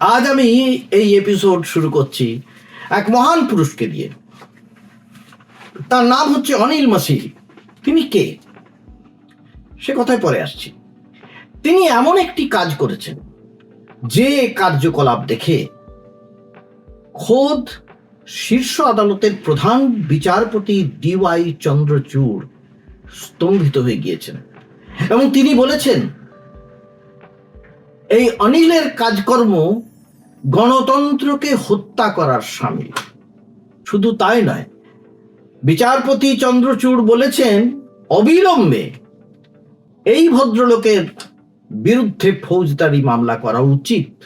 আজ আমি এই এপিসোড শুরু করছি এক মহান পুরুষকে দিয়ে তার নাম হচ্ছে অনিল মাসিহি তিনি কে? সে কথায় পরে আসছি। তিনি এমন একটি কাজ করেছেন, যে কার্যকলাপ দেখে খোদ শীর্ষ আদালতের প্রধান বিচারপতি ডিওয়াই চন্দ্রচূড় স্তম্ভিত হয়ে গিয়েছেন। এবং তিনি বলেছেন এই অনিলের কাজকর্ম গণতন্ত্রকে হত্যা করার সামিল। শুধু তাই নয়, বিচারপতি চন্দ্রচূড় বলেছেন, অবিলম্বে এই ভদ্রলোকের বিরুদ্ধে ফৌজদারি মামলা করা উচিত।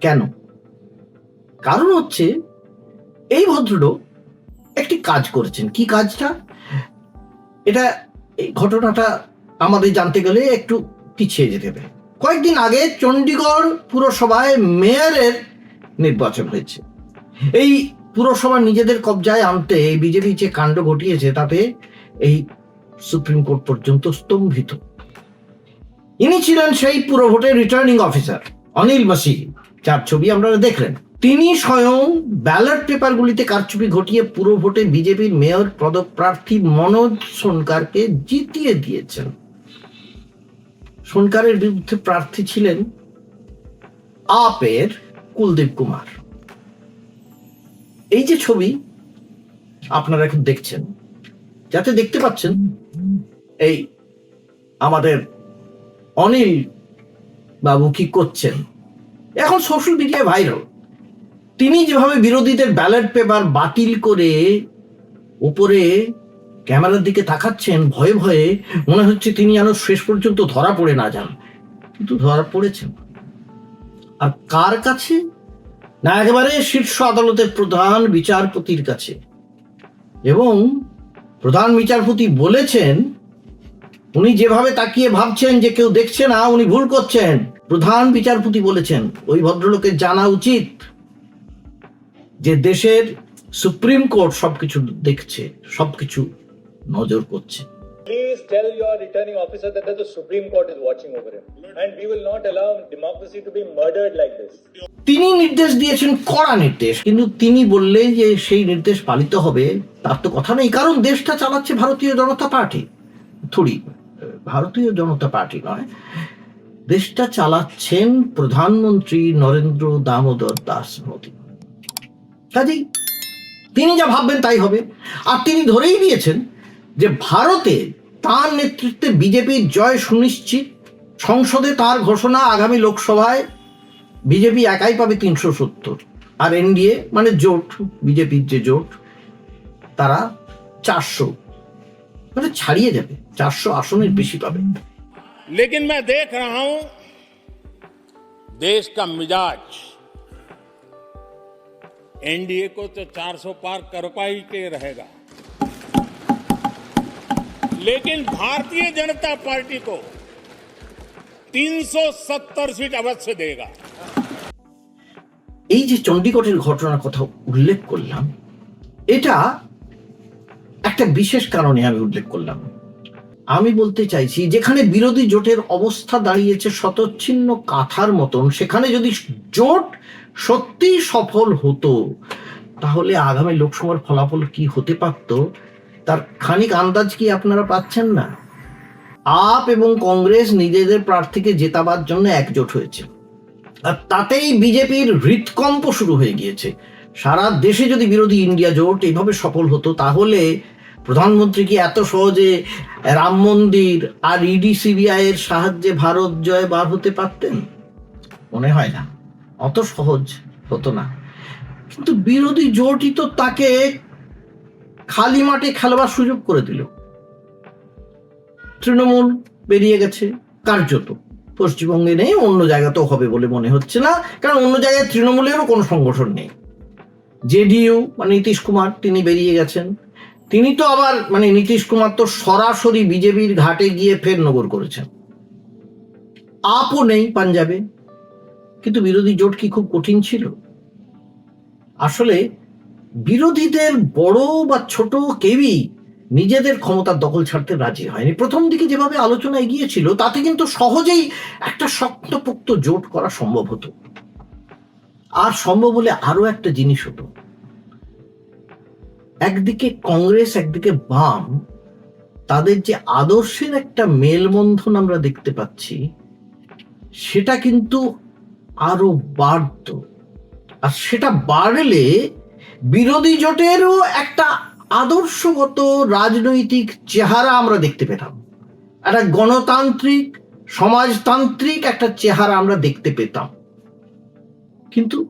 কেন? কারণ হচ্ছে, এই ভদ্রলোক একটি কাজ করেছেন। কি কাজটা? এটা, এই ঘটনাটা আমাদের জানতে গেলে একটু পিছিয়ে যেতে হবে। কয়েকদিন আগে চণ্ডীগড় পুরসভায় মেয়রের নির্বাচন হয়েছে। এই পুরসভা নিজেদের কবজায় আনতে এই বিজেপি যে কাণ্ড ঘটিয়েছে, তাতে এই সুপ্রিম কোর্ট পর্যন্ত স্তম্ভিত। ইনি ছিলেন সেই পুরো ভোটের রিটার্নিং অফিসার, অনিল মাসি যার ছবি আপনারা দেখলেন। তিনি স্বয়ং ব্যালট পেপারগুলিতে কারচুপি ঘটিয়ে পুরো ভোটে বিজেপির মেয়র পদপ্রার্থী মনোজ সোনকারকে জিতিয়ে দিয়েছেন। সোনকারের বিরুদ্ধে প্রার্থী ছিলেন আপের কুলদীপ কুমার। এই যে ছবি আপনারা এখন দেখছেন, যাতে দেখতে পাচ্ছেন এই আমাদের অনিল বাবু কি করছেন। এখন সোশ্যাল মিডিয়ায় ভাইরাল তিনি যেভাবে বিরোধীদের ব্যালট পেপার বাতিল করে উপরে ক্যামেরার দিকে তাকাচ্ছেন, ভয়ে ভয়ে মনে হচ্ছে তিনি যেন শেষ পর্যন্ত ধরা পড়ে না যান। কিন্তু ধরা পড়েছেন। আর কার কাছে? না, একেবারে শীর্ষ আদালতের প্রধান বিচারপতির কাছে। এবং প্রধান বিচারপতি বলেছেন, উনি যেভাবে তাকিয়ে ভাবছেন যে কেউ দেখছে না, উনি ভুল করছেন। প্রধান বিচারপতি বলেছেন, ওই ভদ্রলোকের জানা উচিত যে দেশের সুপ্রিম কোর্ট সবকিছু দেখছে, সবকিছু নজর করছে। Please tell your returning officer that the Supreme Court is watching over him. And we will not allow democracy to be murdered like this. তিনি নির্দেশ দিয়েছেন কড়া নির্দেশ। কিন্তু তিনি বললেন যে সেই নির্দেশ পালিত হবে তার তো কথা নেই। কারণ দেশটা চালাচ্ছে ভারতীয় জনতা পার্টি। থুড়ি ভারতীয় জনতা পার্টি নয়। দেশটা চালাচ্ছেন প্রধানমন্ত্রী নরেন্দ্র দামোদর দাস মোদী। কাজেই তিনি যা ভাববেন তাই হবে। আর তিনি ধরেই দিয়েছেন যে ভারতে তার নেতৃত্বে বিজেপির জয় সুনিশ্চিত সংসদে তার ঘোষণা আগামী লোকসভায় বিজেপি একাই পাবে তিনশো সত্তর আর এনডিএ মানে জোট বিজেপির যে জোট তারা চারশো মানে ছাড়িয়ে যাবে চারশো আসনের বেশি পাবে लेकिन मैं देख रहा हूं देश का मिजाज एनडीए को तो 400 पार कर पाई के रहेगा लेकिन भारतीय जनता पार्टी को 370 सीट अवश्य देगा এই যে চণ্ডীগড়ের ঘটনার কথা উল্লেখ করলাম এটা একটা বিশেষ কারণে আমি উল্লেখ করলাম আমি বলতে চাইছি যেখানে বিরোধী জোটের অবস্থা দাঁড়িয়েছে শতচ্ছিন্ন কাঁথার মতন সেখানে যদি জোট সত্যি সফল হতো তাহলে আগামী লোকসভার ফলাফল কি হতে পারত তার খানিক আন্দাজ কি আপনারা পাচ্ছেন না? আপ এবং কংগ্রেস নিজেদের প্রার্থীকে জেতাবার জন্য একজোট হয়েছে। আর তাতেই বিজেপির হৃৎকম্প শুরু হয়ে গিয়েছে। সারা দেশে যদি বিরোধী ইন্ডিয়া জোট এইভাবে সফল হতো, তাহলে প্রধানমন্ত্রী কি এত সহজে রাম মন্দির আর ইডি সিবিআই এর সাহায্যে ভারত জয় বার হতে পারতেন? মনে হয় না। অত সহজ হতো না। কিন্তু বিরোধী জোটই তো তাকে খালি মাঠে খেলবার সুযোগ করে দিল। তৃণমূল বেরিয়ে গেছে, কার্যত। পশ্চিমবঙ্গে নেই, অন্য জায়গাতেও হবে বলে মনে হচ্ছে না, কারণ অন্য জায়গায় তৃণমূলেরও কোনো সংগঠন নেই। জেডিইউ মানে নীতিশ কুমার, তিনি বেরিয়ে গেছেন। তিনি তো আবার মানে নীতিশ কুমার তো সরাসরি বিজেপির ঘাটে গিয়ে ফের নগর করেছেন। আপও নেই পাঞ্জাবে। কিন্তু বিরোধী জোট কি খুব কঠিন ছিল? আসলে বিরোধীদের বড় বা ছোট কেউই নিজেদের ক্ষমতার দখল ছাড়তে রাজি হয়নি। প্রথম দিকে যেভাবে আলোচনা এগিয়েছিল, তাতে কিন্তু সহজেই একটা শক্তপোক্ত জোট করা সম্ভব হতো। আর সম্ভব হলে আরও একটা জিনিস হতো। একদিকে কংগ্রেস, একদিকে বাম, তাদের যে আদর্শের একটা মেলবন্ধন আমরা দেখতে পাচ্ছি, সেটা কিন্তু আরও বাড়ত। আর সেটা বাড়লে বিরোধী জোটেরও একটা আদর্শগত রাজনৈতিক চেহারা আমরা দেখতে পেতাম। একটা গণতান্ত্রিক, সমাজতান্ত্রিক একটা চেহারা আমরা দেখতে পেতাম। কিন্তু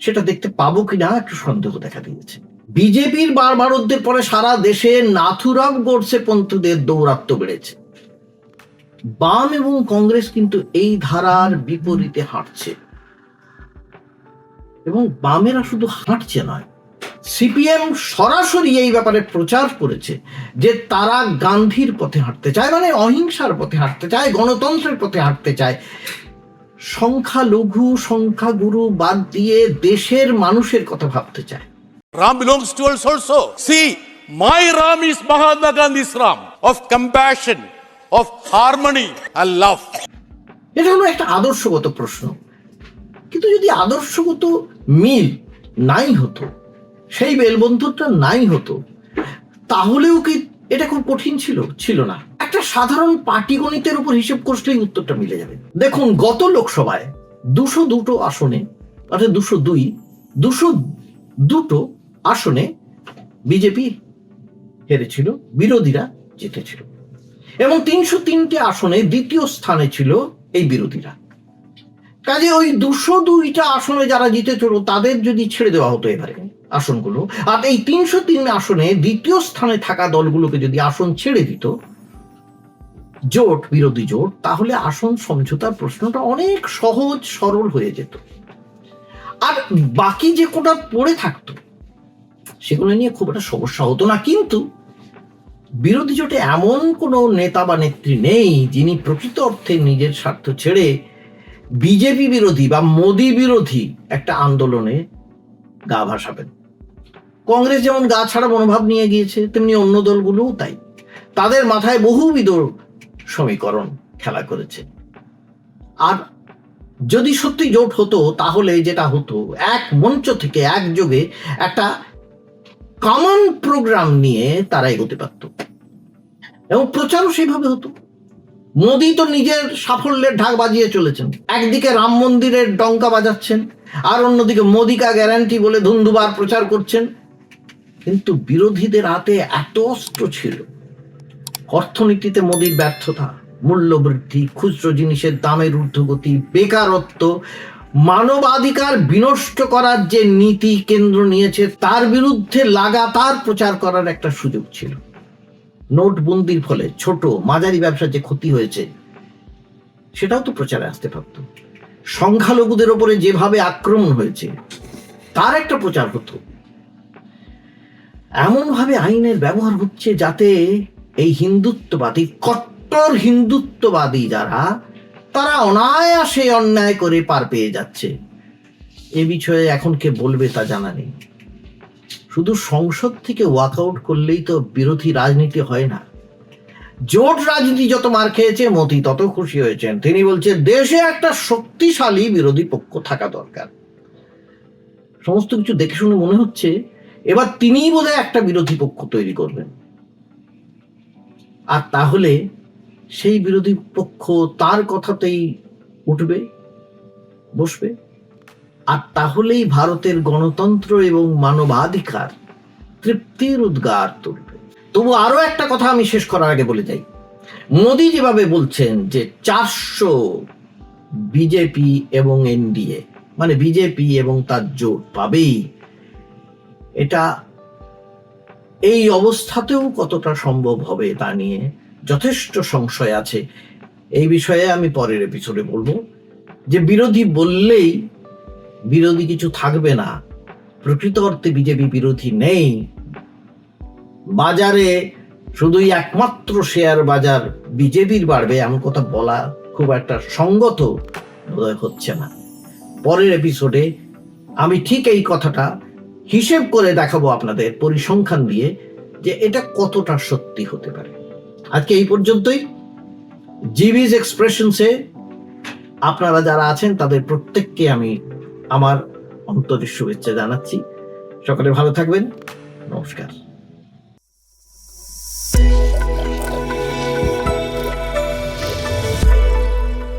সেটা দেখতে পাবো কিনা একটু সন্দেহ দেখা দিয়েছে। বিজেপির বারবারোদ্দের পরে সারা দেশে নাথুরাম গোডসে পন্থীদের দৌরাত্ম বেড়েছে। বাম এবং কংগ্রেস কিন্তু এই ধারার বিপরীতে হাঁটছে। এবং বামেরা শুধু হাঁটছে নয় সিপিএম সরাসরি এই ব্যাপারে প্রচার করেছে যে তারা গান্ধীর পথে হাঁটতে চায় মানে অহিংসার পথে হাঁটতে চায় গণতন্ত্রের পথে হাঁটতে চায় সংখ্যালঘু সংখ্যাগুরু বাদ দিয়ে দেশের মানুষের কথা ভাবতে চায় Ram belongs to us also. See, my Ram is Mahatma Gandhi's Ram of compassion, of harmony and love. এটা হলো একটা আদর্শগত প্রশ্ন কিন্তু যদি আদর্শগত মিল নাই হতো, সেই মেলবন্ধনটা নাই হতো, তাহলেও কি এটা খুব কঠিন ছিল? ছিল না। একটা সাধারণ পাটিগণিতের উপর হিসেব করলেই উত্তরটা মিলে যাবে। দেখুন, গত লোকসভায় দুশো দুটো আসনে, অর্থাৎ দুশো দুই, দুশো দুটো আসনে বিজেপি হেরেছিল, বিরোধীরা জিতেছিল। এবং তিনশো তিনটে আসনে দ্বিতীয় স্থানে ছিল এই বিরোধীরা। কাজে ওই দুশো দুইটা আসনে যারা জিতে জিতেছিল, তাদের যদি ছেড়ে দেওয়া হতো এবারে আসনগুলো, আর এই তিনশো তিন আসনে দ্বিতীয় স্থানে থাকা দলগুলোকে যদি আসন ছেড়ে দিত, জোট, বিরোধী জোট, তাহলে আসন সমঝোতার প্রশ্নটা অনেক সহজ, সরল হয়ে যেত। আর বাকি যে কোটা পড়ে থাকতো, সেগুলো নিয়ে খুব একটা সমস্যা হতো না, কিন্তু বিরোধী জোটে এমন কোনো নেতা বা নেত্রী নেই যিনি প্রকৃত অর্থে নিজের স্বার্থ ছেড়ে বিজেপি বিরোধী বা মোদী বিরোধী একটা আন্দোলনে গা ভাসাবেন। কংগ্রেস যেমন গা ছাড়া মনোভাব নিয়ে গিয়েছে, তেমনি অন্য দলগুলোও তাই। তাদের মাথায় বহুবিধ সমীকরণ খেলা করেছে। আর যদি সত্যি জোট হতো, তাহলে যেটা হতো, এক মঞ্চ থেকে একযোগে একটা কমন প্রোগ্রাম নিয়ে তারা এগোতে পারত। এবং প্রচারও সেভাবে হতো। মোদী তো নিজের সাফল্যের ঢাক বাজিয়ে চলেছেন। একদিকে রাম মন্দিরের ডঙ্কা বাজাচ্ছেন, আর অন্যদিকে মোদিকা গ্যারান্টি বলে ধুন্ধুবার প্রচার করছেন। কিন্তু বিরোধীদের হাতে এত অস্ত্র ছিল। অর্থনীতিতে মোদির ব্যর্থতা, মূল্যবৃদ্ধি, খুচরো জিনিসের দামের ঊর্ধ্বগতি, বেকারত্ব, মানবাধিকার বিনষ্ট করার যে নীতি কেন্দ্র নিয়েছে, তার বিরুদ্ধে লাগাতার প্রচার করার একটা সুযোগ ছিল। নোটবন্দির ফলে ছোট মাঝারি ব্যবসার যে ক্ষতি হয়েছে, সেটাও তো প্রচারে আসতে পারত। সংখ্যালঘুদের ওপরে যেভাবে আক্রমণ হয়েছে, তার একটা প্রচার হতো। এমনভাবে আইনের ব্যবহার হচ্ছে যাতে এই হিন্দুত্ববাদী, কট্টর হিন্দুত্ববাদী যারা, তারা অনায়াসে অন্যায় করে পার পেয়ে যাচ্ছে। এ বিষয়ে এখন কে বলবে তা জানা নেই। শুধু সংসদ থেকে ওয়াকআউট করলেই তো বিরোধী রাজনীতি হয় না। জোট রাজনীতি যত মার খেয়েছে মতি তত খুশি হয়েছেন। তিনি বলছেন, দেশে একটা শক্তিশালী বিরোধী পক্ষ থাকা দরকার। সমস্ত কিছু দেখে শুনে মনে হচ্ছে, এবার তিনিই বোধহয় একটা বিরোধী পক্ষ তৈরি করবেন। আর তাহলে সেই বিরোধী পক্ষ তার কথাতেই উঠবে, বসবে? আর তাহলেই ভারতের গণতন্ত্র এবং মানবাধিকার তৃপ্তির উদ্গার তুলবে। তবু আরও একটা কথা আমি শেষ করার আগে বলে যাই। মোদি যেভাবে বলছেন যে চারশো বিজেপি এবং এনডিএ মানে বিজেপি এবং তার জোট পাবেই, এটা এই অবস্থাতেও কতটা সম্ভব হবে তা নিয়ে যথেষ্ট সংশয় আছে। এই বিষয়ে আমি পরের এপিসোডে বলব যে বিরোধী বললেই বিরোধী কিছু থাকবে না। প্রকৃত অর্থে বিজেপি বিরোধী নেই। বাজারে শুধুই একমাত্র শেয়ার বাজার বিজেপির বাড়বে এমন কথা বলা খুব একটা সঙ্গত হচ্ছে না। পরের এপিসোডে আমি ঠিক এই কথাটা হিসেব করে দেখাবো আপনাদের পরিসংখ্যান দিয়ে যে এটা কতটা সত্যি হতে পারে। আজকে এই পর্যন্তই। জিবিজ এক্সপ্রেশনসে আপনারা যারা আছেন, তাদের প্রত্যেককে আমি আমার অন্তরের শুভেচ্ছা জানাচ্ছি। সকলে ভালো থাকবেন। নমস্কার।